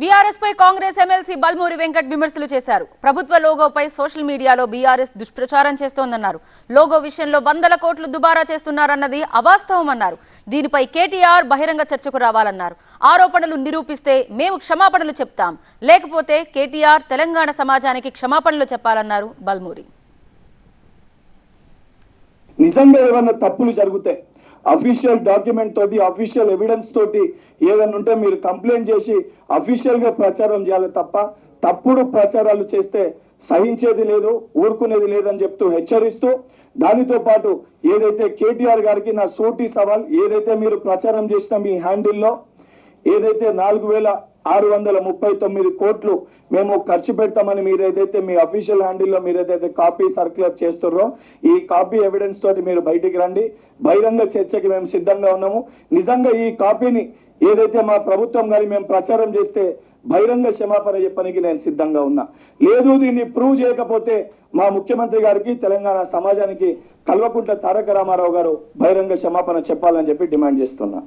BRS పై Congress MLC Balmuri Venkat విమర్శలు చేశారు. ప్రభుత్వ లోగోపై సోషల్ మీడియాలో బీఆర్ఎస్ దుష్ప్రచారం చేస్తోందన్నారు. లోగో విషయంలో వందల కోట్లు దుబారా చేస్తున్నారన్నది అవాస్తవమన్నారు. దీనిపై కేటీఆర్ బహిరంగ చర్చకు రావాలన్నారు. ఆరోపణలు నిరూపిస్తే మేము క్షమాపణలు చెప్తాం. లేకపోతే కేటీఆర్ తెలంగాణ సమాజానికి క్షమాపణలు చెప్పాలన్నారు బల్మూరి. నిజంగా ఏమన్నా తప్పులు జరిగితే అఫీషియల్ డాక్యుమెంట్ తోటి అఫీషియల్ ఎవిడెన్స్ తోటి ఏదైనా ఉంటే మీరు కంప్లైంట్ చేసి అఫీషియల్గా ప్రచారం చేయాలి తప్ప తప్పుడు ప్రచారాలు చేస్తే సహించేది లేదు ఊరుకునేది లేదని చెప్తూ హెచ్చరిస్తూ దానితో పాటు ఏదైతే కేటీఆర్ గారికి నా సూటి సవాల్ ఏదైతే మీరు ప్రచారం చేసిన మీ హ్యాండిల్లో ఏదైతే నాలుగు వేల ఆరు వందల ముప్పై తొమ్మిది కోట్లు మేము ఖర్చు పెడతామని మీరు ఏదైతే మీ అఫీషియల్ హ్యాండిల్లో మీరు ఏదైతే కాపీ సర్క్యులర్ చేస్తున్నారో ఈ కాపీ ఎవిడెన్స్ తోటి మీరు బయటికి రండి. బహిరంగ చర్చకి మేము సిద్ధంగా ఉన్నాము. నిజంగా ఈ కాపీని ఏదైతే మా ప్రభుత్వం గారి మేము ప్రచారం చేస్తే బహిరంగ క్షమాపణ చెప్పడానికి నేను సిద్ధంగా ఉన్నా. లేదు దీన్ని ప్రూవ్ చేయకపోతే మా ముఖ్యమంత్రి గారికి తెలంగాణ సమాజానికి కల్వకుంట్ల తారక రామారావు గారు బహిరంగ క్షమాపణ చెప్పాలని చెప్పి డిమాండ్ చేస్తున్నా.